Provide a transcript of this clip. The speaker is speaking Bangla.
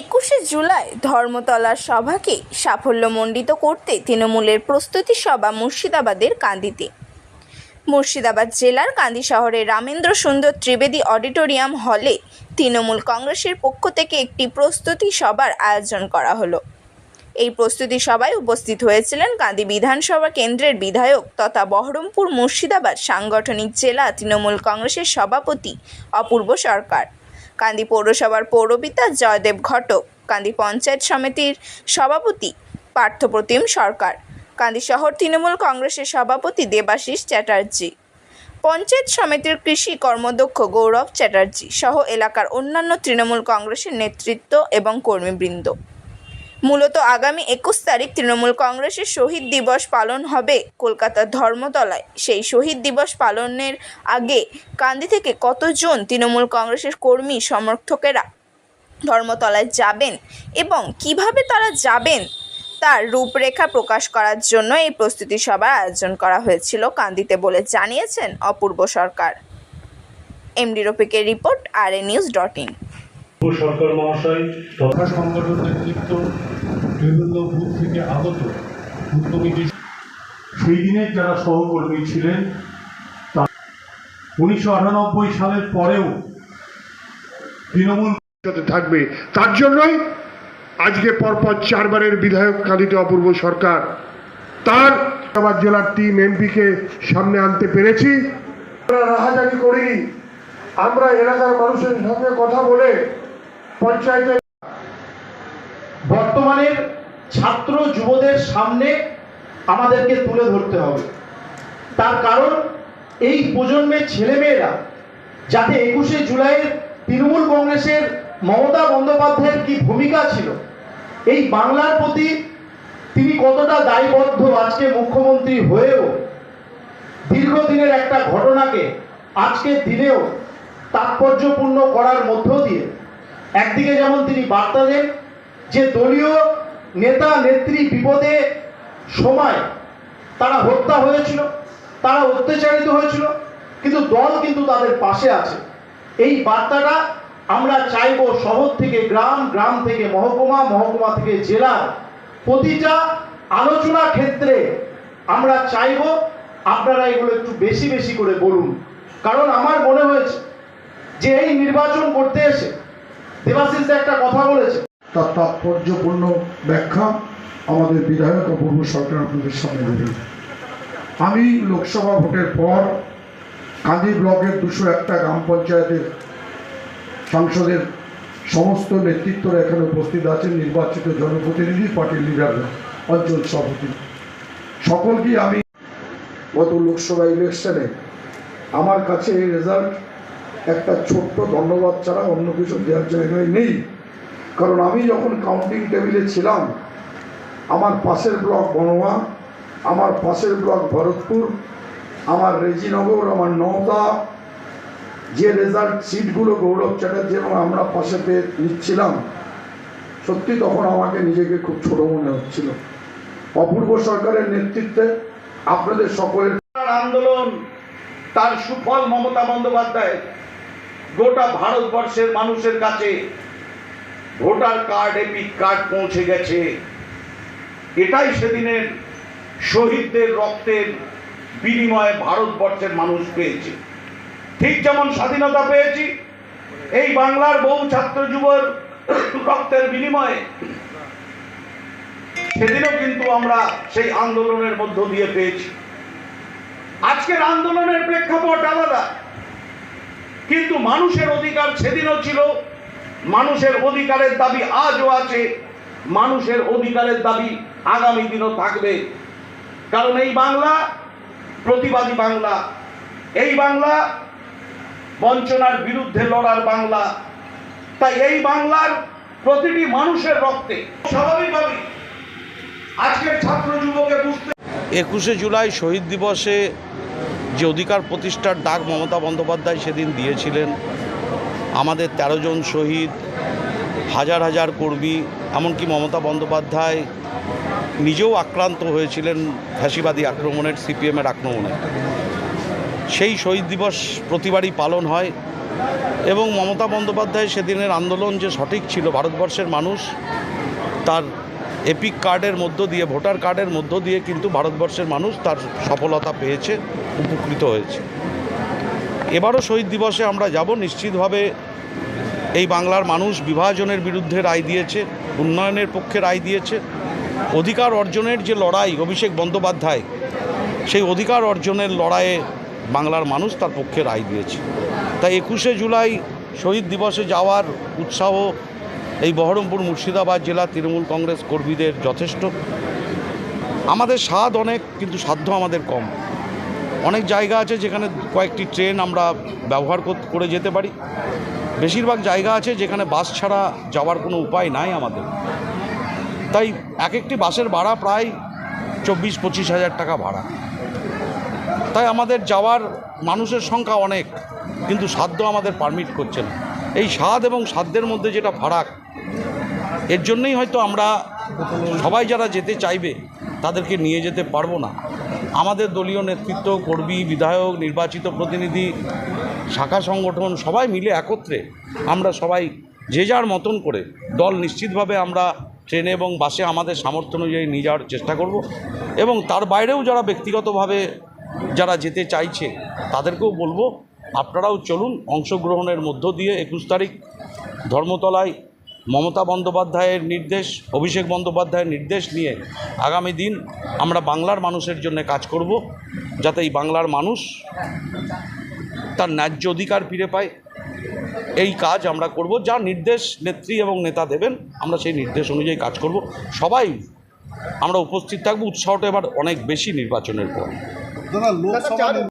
একুশে জুলাই ধর্মতলার সভাকে সাফল্যমণ্ডিত করতে তৃণমূলের প্রস্তুতি সভা মুর্শিদাবাদের কান্দিতে। মুর্শিদাবাদ জেলার কান্দি শহরের রামেন্দ্র সুন্দর ত্রিবেদী অডিটোরিয়াম হলে তৃণমূল কংগ্রেসের পক্ষ থেকে একটি প্রস্তুতি সভার আয়োজন করা হলো। এই প্রস্তুতি সভায় উপস্থিত হয়েছিলেন কান্দি বিধানসভা কেন্দ্রের বিধায়ক তথা বহরমপুর মুর্শিদাবাদ সাংগঠনিক জেলা তৃণমূল কংগ্রেসের সভাপতি অপূর্ব সরকার। কান্দি পৌরসভার পৌরবিতা জয়দেব ঘটক, কান্দি পঞ্চায়েত সমিতির সভাপতি পার্থপ্রতিম সরকার, কান্দি শহর তৃণমূল কংগ্রেসের সভাপতি দেবাশিস চ্যাটার্জি, পঞ্চায়েত সমিতির কৃষি কর্মদক্ষ গৌরব চ্যাটার্জি সহ এলাকার অন্যান্য তৃণমূল কংগ্রেসের নেতৃত্ব এবং কর্মীবৃন্দ। মূলত আগামী একুশ তারিখ তৃণমূল কংগ্রেসের শহীদ দিবস পালন হবে কলকাতার ধর্মতলায়। সেই শহীদ দিবস পালনের আগে কান্দি থেকে কতজন তৃণমূল কংগ্রেসের কর্মী, সমর্থকেরা ধর্মতলায় যাবেন এবং কীভাবে তারা যাবেন তার রূপরেখা প্রকাশ করার জন্য এই প্রস্তুতি সভার আয়োজন করা হয়েছিল কান্দিতে বলে জানিয়েছেন অপূর্ব সরকার। এমডি রফিকের report, R A news dot in. Sarkar মহাশয়, তথা সংগঠন নেতৃত্ব বিভিন্ন বুথ থেকে আগত কমিটি সেই দিনের যারা সহকর্মী ছিলেন, তা উনিশশো আটানব্বই সালের পরেও তৃণমূল থাকবে। তার জন্যই আজকে পরপর চারবারের বিধায়ক কাঁদিত অপূর্ব সরকার। তার আমার জেলার টিম এমপিকে সামনে আনতে পেরেছি। আমরা রাহাজানি করিনি। আমরা এলাকার মানুষের সঙ্গে কথা বলে পঞ্চায়েতের বর্তমানের ছাত্র যুবদের সামনে আমাদেরকে তুলে ধরতে হবে। তার কারণ, এই প্রজন্মের ছেলেমেয়েরা যাতে একুশে জুলাইয়ের তৃণমূল কংগ্রেসের মমতা বন্দ্যোপাধ্যায়ের কি ভূমিকা ছিল, এই বাংলার প্রতি তিনি কতটা দায়বদ্ধ আজকে মুখ্যমন্ত্রী হয়েও, দীর্ঘদিনের একটা ঘটনাকে আজকের দিনেও তাৎপর্যপূর্ণ করার মধ্য দিয়ে, একদিকে যেমন তিনি বার্তা দেন যে দলীয় নেতা, নেত্রী বিপদে সময় তারা হত্যা হয়েছিল, তারা অত্যাচারিত হয়েছিল, কিন্তু দল কিন্তু তাদের পাশে আছে। এই বার্তাটা আমরা চাইব শহর থেকে, গ্রাম গ্রাম থেকে, মহকুমা মহকুমা থেকে, জেলার প্রতিটা আলোচনা ক্ষেত্রে আমরা চাইব আপনারা এগুলো একটু বেশি বেশি করে বলুন। কারণ আমার মনে হয়েছে যে এই নির্বাচন করতে এসে দেবাশিস একটা কথা বলেছে। তার তাৎপর্যপূর্ণ ব্যাখ্যা আমাদের বিধায়ক অপূর্ব সরকার আপনাদের সামনে দেবেন আমি লোকসভা ভোটের পর কাঁদি ব্লকের দুশো একটা গ্রাম পঞ্চায়েতের সংসদের সমস্ত নেতৃত্বরা এখানে উপস্থিত আছেন, নির্বাচিত জনপ্রতিনিধি, পার্টির লিডাররা অঞ্চল সভাপতি। সকলকে আমি গত লোকসভা ইলেকশনে আমার কাছে এই রেজাল্ট একটা ছোট্ট ধন্যবাদ ছাড়া অন্য কিছু দেওয়ার জায়গায় নেই। কারণ আমি যখন কাউন্টিং টেবিলে ছিলাম, আমার পাশের ব্লক বনমা, আমার পাশের ব্লক ভরতপুর, আমার রেজিনগর, আমার নওদা, যে রেজাল্ট সিটগুলো গৌরব চ্যাটার্জি এবং আমরা পাশে পেয়ে নিচ্ছিলাম, সত্যি তখন আমাকে নিজেকে খুব ছোট মনে হচ্ছিল। অপূর্ব সরকারের নেতৃত্বে আপনাদের সকলের আন্দোলন, তার সুফল মমতা বন্দ্যোপাধ্যায় গোটা ভারতবর্ষের মানুষের কাছে ভোটার কার্ড এপিক কার্ড পৌঁছে গেছে। এটাই সেদিনের শহীদদের রক্তের বিনিময়ে ভারতবর্ষের মানুষ পেয়েছে। ঠিক যেমন স্বাধীনতা পেয়েছি, এই বাংলার বহু ছাত্র যুবর রক্তের বিনিময়ে। সেদিনও কিন্তু আমরা সেই আন্দোলনের মধ্য দিয়ে পেয়েছি। আজকের আন্দোলনের প্রেক্ষাপট আলাদা। কিন্তু মানুষের অধিকার সেদিনও ছিল মানুষের অধিকারের দাবি আজও আছে। মানুষের অধিকারের দাবি আগামী দিনও থাকবে। কারণ এই বাংলা, প্রতিবাদী বাংলা, এই বাংলা বঞ্চনার বিরুদ্ধে লড়ার বাংলা। তাই এই বাংলার প্রতিটি মানুষের রক্তে স্বাভাবিকভাবেই আজকের ছাত্র যুবকে বুঝতে একুশে জুলাই শহীদ দিবসে যে অধিকার প্রতিষ্ঠার ডাক মমতা বন্দ্যোপাধ্যায় সেদিন দিয়েছিলেন আমাদের ১৩ জন শহীদ, হাজার হাজার কর্মী, এমনকি মমতা বন্দ্যোপাধ্যায় নিজেও আক্রান্ত হয়েছিলেন ফ্যাসিবাদী আক্রমণের, সিপিএমের আক্রমণে। সেই শহীদ দিবস প্রতিবারই পালন হয় এবং মমতা বন্দ্যোপাধ্যায় সেদিনের আন্দোলন যে সঠিক ছিল, ভারতবর্ষের মানুষ তার এপিক কার্ডের মধ্য দিয়ে, ভোটার কার্ডের মধ্য দিয়ে কিন্তু ভারতবর্ষের মানুষ তার সফলতা পেয়েছে, উপকৃত হয়েছে। এবারও শহীদ দিবসে আমরা যাব, নিশ্চিতভাবে এই বাংলার মানুষ বিভাজনের বিরুদ্ধে রায় দিয়েছে, উন্নয়নের পক্ষে রায় দিয়েছে। অধিকার অর্জনের যে লড়াই, অভিষেক বন্দ্যোপাধ্যায়, সেই অধিকার অর্জনের লড়াইয়ে বাংলার মানুষ তার পক্ষে রায় দিয়েছে। তাই একুশে জুলাই শহীদ দিবসে যাওয়ার উৎসাহ এই বহরমপুর মুর্শিদাবাদ জেলা তৃণমূল কংগ্রেস কর্মীদের যথেষ্ট। আমাদের স্বাদ অনেক, কিন্তু সাধ্য আমাদের কম। অনেক জায়গা আছে যেখানে কয়েকটি ট্রেন আমরা ব্যবহার করে যেতে পারি। বেশিরভাগ জায়গা আছে যেখানে বাস ছাড়া যাওয়ার কোনো উপায় নাই আমাদের। তাই এক একটি বাসের ভাড়া প্রায় চব্বিশ পঁচিশ হাজার টাকা ভাড়া। তাই আমাদের যাওয়ার মানুষের সংখ্যা অনেক, কিন্তু সাধ্য আমাদের পারমিট করছে না। এই স্বাদ এবং সাধ্যের মধ্যে যেটা ফারাক, এর জন্যই হয়তো আমরা সবাই যারা যেতে চাইবে, তাদেরকে নিয়ে যেতে পারব না। আমাদের দলীয় নেতৃত্ব, কর্মী, বিধায়ক, নির্বাচিত প্রতিনিধি, শাখা সংগঠন, সবাই মিলে একত্রে আমরা সবাই যে যার মতন করে দল নিশ্চিতভাবে আমরা ট্রেনে এবং বাসে আমাদের সামর্থ্য অনুযায়ী নিয়ে যাওয়ার চেষ্টা করব এবং তার বাইরেও যারা ব্যক্তিগতভাবে যারা যেতে চাইছে, তাদেরকেও বলব, আপনারাও চলুন অংশগ্রহণের মধ্য দিয়ে একুশ তারিখ ধর্মতলায় মমতা বন্দ্যোপাধ্যায়ের নির্দেশ, অভিষেক বন্দ্যোপাধ্যায়ের নির্দেশ নিয়ে আগামী দিন আমরা বাংলার মানুষের জন্য কাজ করব যাতে এই বাংলার মানুষ তার ন্যায্য অধিকার ফিরে পায়। এই কাজ আমরা করব যা নির্দেশ নেত্রী এবং নেতা দেবেন আমরা সেই নির্দেশ অনুযায়ী কাজ করব। সবাই আমরা উপস্থিত থাকব উৎসাহটা এবার অনেক বেশি নির্বাচনের পর।